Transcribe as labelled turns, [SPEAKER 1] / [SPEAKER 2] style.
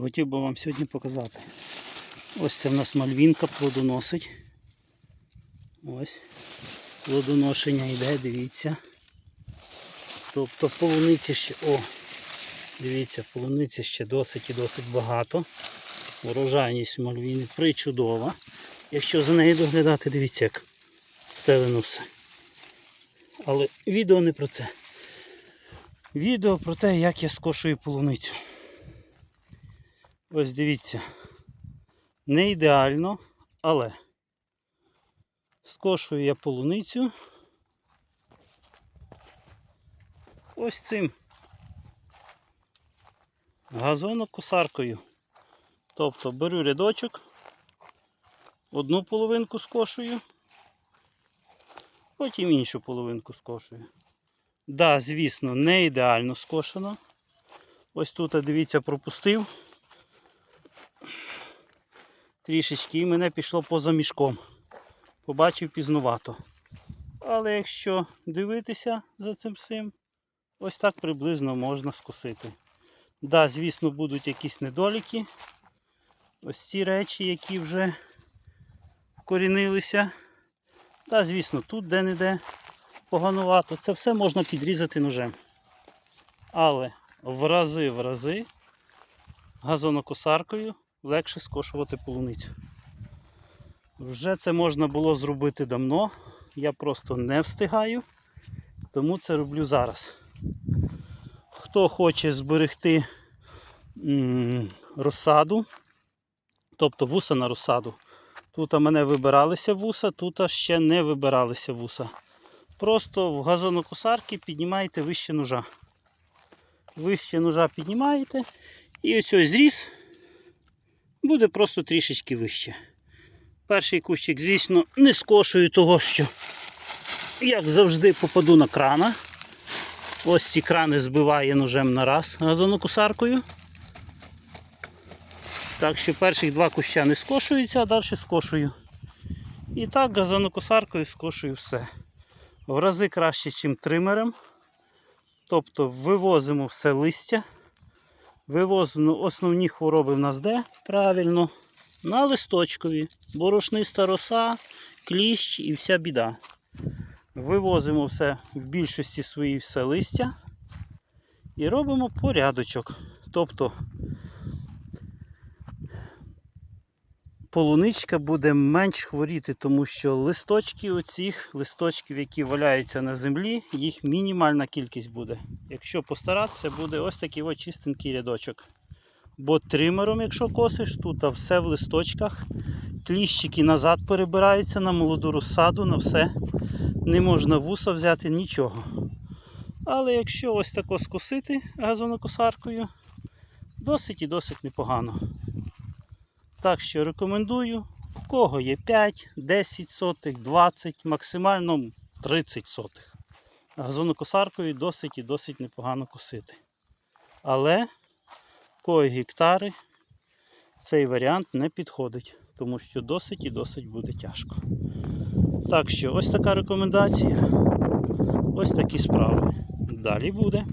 [SPEAKER 1] Хотів би вам сьогодні показати. Ось це в нас мальвінка плодоносить. Ось. Плодоношення йде, дивіться. Тобто полуниці ще... О! Дивіться, полуниці ще досить і досить багато. Урожайність мальвіни причудова. Якщо за нею доглядати, дивіться, як стелено все. Але відео не про це. Відео про те, як я скошую полуницю. Ось дивіться. Не ідеально, але скошую я полуницю ось цим газонокосаркою. Тобто беру рядочок, одну половинку скошую, потім іншу половинку скошую. Да, звісно, не ідеально скошено. Ось тут, дивіться, пропустив. Трішечки і мене пішло поза мішком. Побачив пізнувато. Але якщо дивитися за цим всім, ось так приблизно можна скосити. Да, звісно, будуть якісь недоліки. Ось ці речі, які вже вкорінилися. Да, звісно, тут де-не-де поганувато. Це все можна підрізати ножем. Але в рази в рази газонокосаркою легше скошувати полуницю. Вже це можна було зробити давно. Я просто не встигаю, тому це роблю зараз. Хто хоче зберегти розсаду, тобто вуса на розсаду. Тут мене вибиралися вуса, тут ще не вибиралися вуса. Просто в газонокосарки піднімаєте вище ножа. Вище ножа піднімаєте і ось ось зріз буде просто трішечки вище. Перший кущик, звісно, не скошую того, що, як завжди, попаду на крана. Ось ці крани збиває ножем на раз газонокосаркою. Так що перших два куща не скошуються, а далі скошую. І так газонокосаркою скошую все. В рази краще, ніж тримером. Тобто вивозимо все листя. Вивозимо основні хвороби в нас де? Правильно. На листочкові. Борошниста роса, кліщ і вся біда. Вивозимо все в більшості своїй все листя і робимо порядочок. Тобто полуничка буде менш хворіти, тому що листочки оцих листочків, які валяються на землі, їх мінімальна кількість буде. Якщо постаратися, буде ось такий ось чистенький рядочок. Бо тримером, якщо косиш, тут а все в листочках. Кліщики назад перебираються на молоду розсаду, на все. Не можна вуса взяти нічого. Але якщо ось тако скосити газонокосаркою, досить і досить непогано. Так що рекомендую, в кого є 5, 10 сотих, 20, максимально 30 сотих. Газонокосаркою досить і досить непогано косити. Але є гектари, цей варіант не підходить, тому що досить і досить буде тяжко. Так що ось така рекомендація. Ось такі справи. Далі буде.